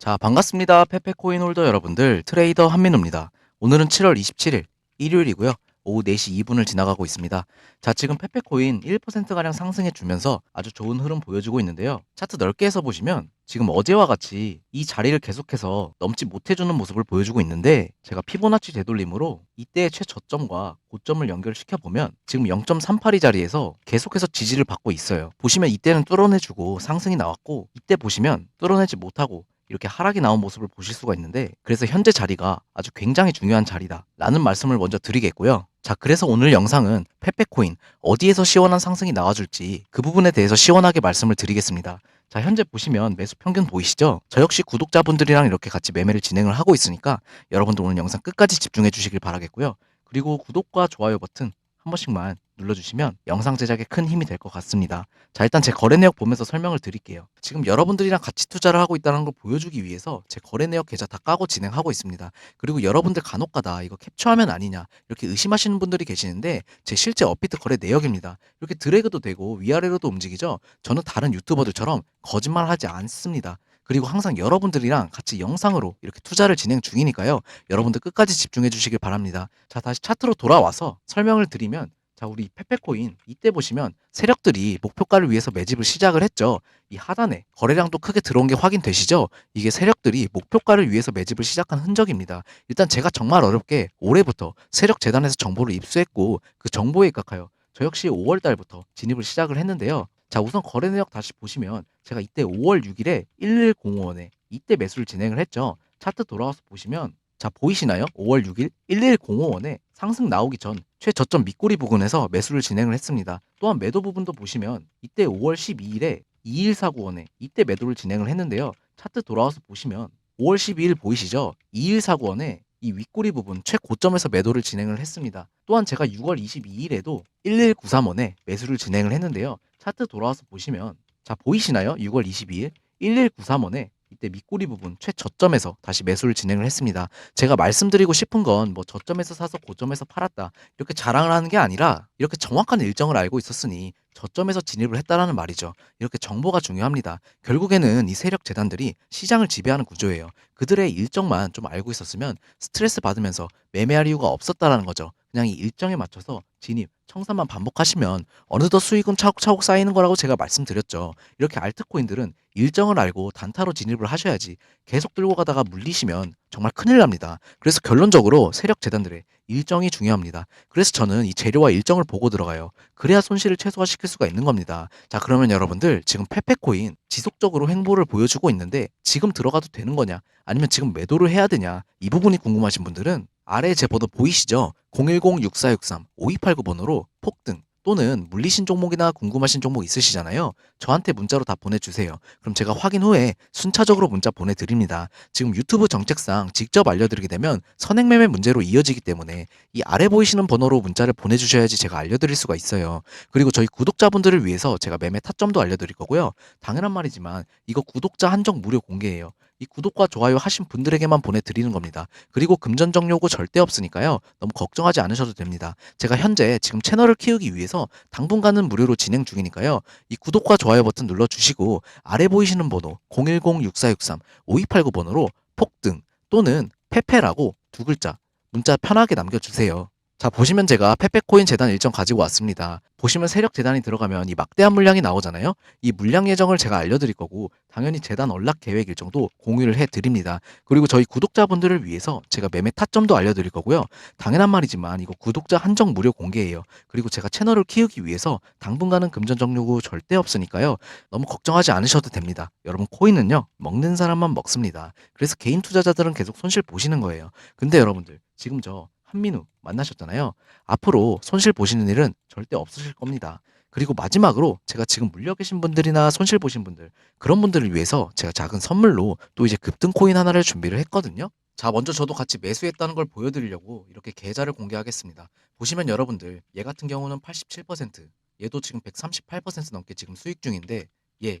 자, 반갑습니다. 페페코인 홀더 여러분들. 트레이더 한민우입니다. 오늘은 7월 27일 일요일이고요. 오후 4시 2분을 지나가고 있습니다. 자, 지금 페페코인 1%가량 상승해 주면서 아주 좋은 흐름 보여주고 있는데요. 차트 넓게 해서 보시면 지금 어제와 같이 이 자리를 계속해서 넘지 못해주는 모습을 보여주고 있는데 제가 피보나치 되돌림으로 이때의 최저점과 고점을 연결시켜 보면 지금 0.38이 자리에서 계속해서 지지를 받고 있어요. 보시면 이때는 뚫어내주고 상승이 나왔고 이때 보시면 뚫어내지 못하고 이렇게 하락이 나온 모습을 보실 수가 있는데 그래서 현재 자리가 아주 굉장히 중요한 자리다 라는 말씀을 먼저 드리겠고요. 자, 그래서 오늘 영상은 페페코인 어디에서 시원한 상승이 나와줄지 그 부분에 대해서 시원하게 말씀을 드리겠습니다. 자, 현재 보시면 매수 평균 보이시죠? 저 역시 구독자분들이랑 이렇게 같이 매매를 진행을 하고 있으니까 여러분들 오늘 영상 끝까지 집중해 주시길 바라겠고요. 그리고 구독과 좋아요 버튼 한 번씩만 눌러주시면 영상 제작에 큰 힘이 될 것 같습니다. 자, 일단 제 거래 내역 보면서 설명을 드릴게요. 지금 여러분들이랑 같이 투자를 하고 있다는 걸 보여주기 위해서 제 거래 내역 계좌 다 까고 진행하고 있습니다. 그리고 여러분들 간혹가다 이거 캡처하면 아니냐 이렇게 의심하시는 분들이 계시는데 제 실제 업비트 거래 내역입니다. 이렇게 드래그도 되고 위아래로도 움직이죠. 저는 다른 유튜버들처럼 거짓말하지 않습니다. 그리고 항상 여러분들이랑 같이 영상으로 이렇게 투자를 진행 중이니까요. 여러분들 끝까지 집중해 주시길 바랍니다. 자, 다시 차트로 돌아와서 설명을 드리면 자, 우리 페페코인 이때 보시면 세력들이 목표가를 위해서 매집을 시작을 했죠. 이 하단에 거래량도 크게 들어온 게 확인되시죠? 이게 세력들이 목표가를 위해서 매집을 시작한 흔적입니다. 일단 제가 정말 어렵게 올해부터 세력 재단에서 정보를 입수했고 그 정보에 입각하여 저 역시 5월 달부터 진입을 시작을 했는데요. 자, 우선 거래 내역 다시 보시면 제가 이때 5월 6일에 1105원에 이때 매수를 진행을 했죠. 차트 돌아와서 보시면 자, 보이시나요? 5월 6일 1105원에 상승 나오기 전 최저점 밑꼬리 부근에서 매수를 진행을 했습니다. 또한 매도 부분도 보시면 이때 5월 12일에 2149원에 이때 매도를 진행을 했는데요. 차트 돌아와서 보시면 5월 12일 보이시죠? 2149원에 이 윗꼬리 부분 최고점에서 매도를 진행을 했습니다. 또한 제가 6월 22일에도 1193원에 매수를 진행을 했는데요. 차트 돌아와서 보시면 자 보이시나요? 6월 22일 1193원에 이때 밑꼬리 부분 최저점에서 다시 매수를 진행을 했습니다. 제가 말씀드리고 싶은 건 뭐 저점에서 사서 고점에서 팔았다 이렇게 자랑을 하는 게 아니라 이렇게 정확한 일정을 알고 있었으니 저점에서 진입을 했다라는 말이죠. 이렇게 정보가 중요합니다. 결국에는 이 세력 재단들이 시장을 지배하는 구조예요. 그들의 일정만 좀 알고 있었으면 스트레스 받으면서 매매할 이유가 없었다라는 거죠. 그냥 이 일정에 맞춰서 진입, 청산만 반복하시면 어느덧 수익은 차곡차곡 쌓이는 거라고 제가 말씀드렸죠. 이렇게 알트코인들은 일정을 알고 단타로 진입을 하셔야지 계속 들고 가다가 물리시면 정말 큰일 납니다. 그래서 결론적으로 세력 재단들의 일정이 중요합니다. 그래서 저는 이 재료와 일정을 보고 들어가요. 그래야 손실을 최소화시킬 수가 있는 겁니다. 자, 그러면 여러분들 지금 페페코인 지속적으로 횡보를 보여주고 있는데 지금 들어가도 되는 거냐? 아니면 지금 매도를 해야 되냐? 이 부분이 궁금하신 분들은 아래 제 번호 보이시죠? 010-6463-5289 번호로 폭등 또는 물리신 종목이나 궁금하신 종목 있으시잖아요. 저한테 문자로 다 보내주세요. 그럼 제가 확인 후에 순차적으로 문자 보내드립니다. 지금 유튜브 정책상 직접 알려드리게 되면 선행매매 문제로 이어지기 때문에 이 아래 보이시는 번호로 문자를 보내주셔야지 제가 알려드릴 수가 있어요. 그리고 저희 구독자분들을 위해서 제가 매매 타점도 알려드릴 거고요. 당연한 말이지만 이거 구독자 한정 무료 공개예요. 이 구독과 좋아요 하신 분들에게만 보내드리는 겁니다. 그리고 금전적 요구 절대 없으니까요. 너무 걱정하지 않으셔도 됩니다. 제가 현재 지금 채널을 키우기 위해서 당분간은 무료로 진행 중이니까요. 이 구독과 좋아요 버튼 눌러주시고 아래 보이시는 번호 010-6463-5289 번호로 폭등 또는 페페라고 두 글자 문자 편하게 남겨주세요. 자 보시면 제가 페페코인 재단 일정 가지고 왔습니다. 보시면 세력 재단이 들어가면 이 막대한 물량이 나오잖아요. 이 물량 예정을 제가 알려드릴 거고 당연히 재단 언락 계획 일정도 공유를 해드립니다. 그리고 저희 구독자분들을 위해서 제가 매매 타점도 알려드릴 거고요. 당연한 말이지만 이거 구독자 한정 무료 공개예요. 그리고 제가 채널을 키우기 위해서 당분간은 금전적 요구 절대 없으니까요. 너무 걱정하지 않으셔도 됩니다. 여러분 코인은요 먹는 사람만 먹습니다. 그래서 개인 투자자들은 계속 손실 보시는 거예요. 근데 여러분들 지금 저 한민우 만나셨잖아요. 앞으로 손실 보시는 일은 절대 없으실 겁니다. 그리고 마지막으로 제가 지금 물려 계신 분들이나 손실 보신 분들 그런 분들을 위해서 제가 작은 선물로 또 이제 급등 코인 하나를 준비를 했거든요. 자, 먼저 저도 같이 매수했다는 걸 보여드리려고 이렇게 계좌를 공개하겠습니다. 보시면 여러분들 얘 같은 경우는 87%, 얘도 지금 138% 넘게 지금 수익 중인데 얘